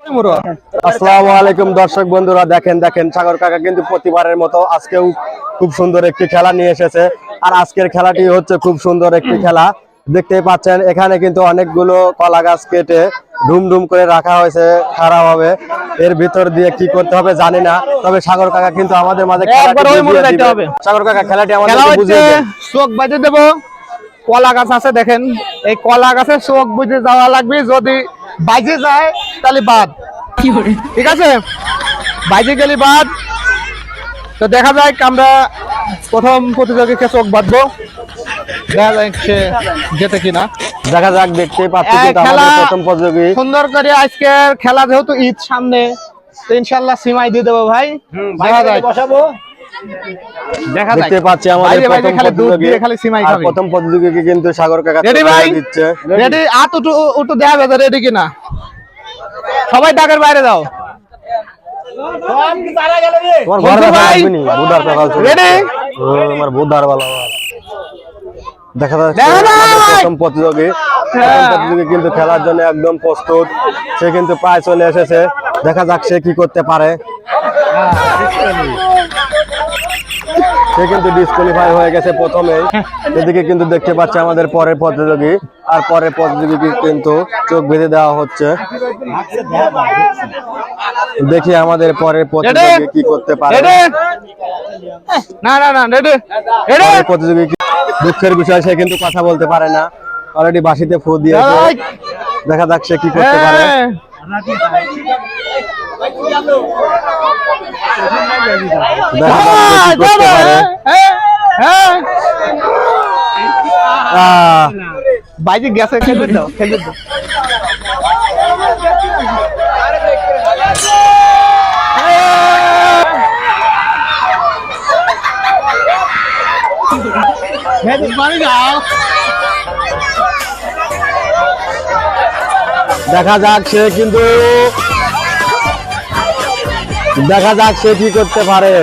আসসালামু আলাইকুম দর্শক বন্ধুরা দেখেন দেখেন সাগর কাকা কিন্তু প্রতিবারের মতো আজকেও খুব সুন্দর একটি খেলা নিয়ে এসেছে। আর আজকের খেলাটি হচ্ছে খুব সুন্দর একটি খেলা। দেখতেই পাচ্ছেন এখানে কিন্তু অনেকগুলো কলা গাছ কেটে ডুম করে রাখা হয়েছে খারাপ হবে এর ভিতর দিয়ে কি করতে হবে জানি না তবে সাগর কাকা কিন্তু আমাদের মাঝে। সাগর কাকা খেলাটি খেলা আমাদের। চোখ বাজে দেবো। কলা গাছ আছে দেখেন। এই কলা গাছে চোখ বুঝে যাওয়া লাগবে যদি বাজে যায় তাহলে বাদ। ঠিক আছে? বাজে গেলে বাদ। তো দেখা যায় আমরা প্রথম প্রতিযোগীকে চোখ বাঁধবো। দেখা যায় সে যেতে কিনা। দেখা যাক দেখতেই পাচ্ছি প্রথম প্রতিযোগী। সুন্দর করে আজকের খেলা যেহেতু ঈদ সামনে তো ইনশাল্লাহ সিমাই দিয়ে দেবো ভাই। দেখা যায় বসাবো। দেখা দেখতে পাচ্ছি আমাদের প্রথম প্রতিযোগী খালি সিমাই খাবে। প্রথম প্রতিযোগীকে কিন্তু সাগর কাকা Ready ভাই? দিচ্ছে। রেডি রেডি কিনা? সবাই ডাকের বাইরে দাও তারা গেল তোমার ঘরে ভাই। বুধার পেপাল Ready? আমার বুধার বেলা দেখা যাচ্ছে প্রথম প্রতিযোগী হ্যাঁ। প্রতিযোগী কিন্তু খেলার জন্য একদম প্রস্তুত। সে কিন্তু প্রায় চলে এসেছে। দেখা যাক সে কি করতে পারে। সে কিন্তু ডিসকোয়ালিফাই হয়ে গেছে প্রথমে এদিকে কিন্তু দেখতে পাচ্ছে আমাদের পরের প্রতিযোগী। আর পরের প্রতিযোগী কিন্তু চোখ বেঁধে দেওয়া হচ্ছে। দেখি আমাদের পরের প্রতিযোগী কি করতে পারে। না না না প্রতিযোগী দুঃখের বিষয় সে কিন্তু কথা বলতে পারে না। অলরেডি বাসিতে ফু দিয়েছে। দেখা যাক সে কি করতে পারে। হ্যাঁ। দেখা যাক সে কি করতে পারে। হ্যাঁ আহ, বাইরে গেছে খেলতে দাও খেলতে দাও দেখা যাক সে কিন্তু দেখা যাক সে কি করতে পারে।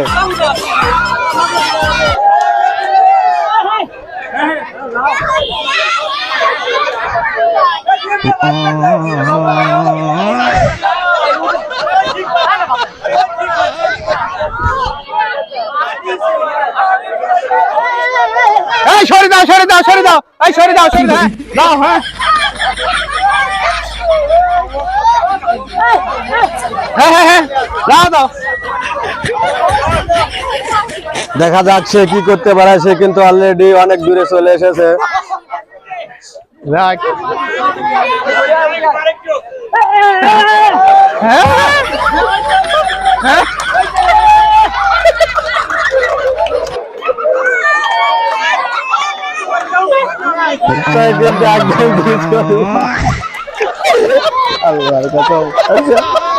এই সরে দাও সরে দাও সরে দাও। এই সরে দাও সরে দাও। দাও হ্যাঁ হ্যাঁ হ্যাঁ হ্যাঁ দাও দাও দেখা যাক সে কি করতে পারে সে কিন্তু অলরেডি অনেক দূরে চলে এসেছে। হ্যাঁ হ্যাঁ একদম 啊！来个头